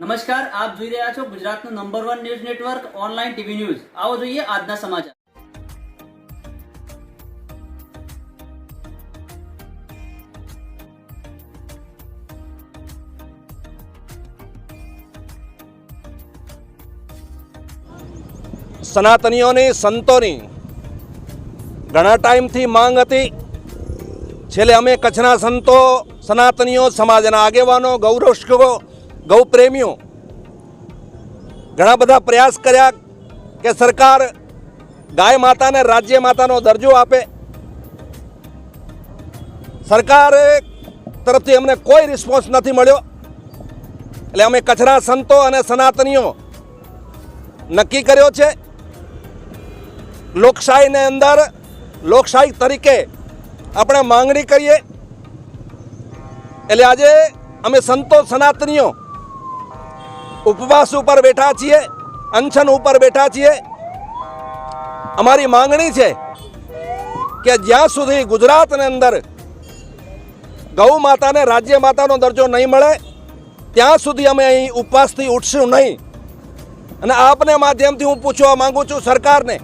નમસ્કાર, આપ જોઈ રહ્યા છો ગુજરાતનું number one news network online TV news આવો જોઈએ આજના સમાચાર. સનાતનીઓની સંતોની ઘણા ટાઈમથી માંગ હતી. છેલ્લે અમે કચ્છના સંતો, સનાતનીઓ, સમાજના આગેવાનો ગૌરક્ષકો ગૌપ્રેમીઓ ઘણા બધા પ્રયાસ કર્યા કે સરકાર ગાય માતાને રાજ્ય માતાનો દરજ્જો આપે. સરકાર તરફથી અમને કોઈ રિસ્પોન્સ નથી મળ્યો. એટલે અમે કચરા સંતો અને સનાતનીઓ નક્કી કર્યો છે. લોકશાહીને અંદર, લોકશાહી તરીકે આપણે માંગણી કરીએ. એટલે આજે અમે સંતો, સનાતનીઓ ઉપવાસ ઉપર બેઠા છીએ અનશન ઉપર બેઠા છીએ. અમારી માંગણી છે કે જ્યાં સુધી ગુજરાતની અંદર ગૌ માતાને, રાજ્ય માતાનો દરજ્જો નહીં મળે, ત્યાં સુધી અમે અહીં ઉપવાસથી ઉઠશું નહીં. અને આપને માધ્યમથી હું પૂછવા માગું છું સરકારને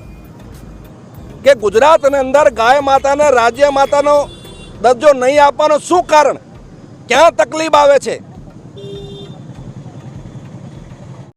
કે ગુજરાતની અંદર ગાય માતાને, રાજ્ય માતાનો દરજ્જો નહીં આપવાનો શું કારણ? ક્યાં તકલીફ આવે છે?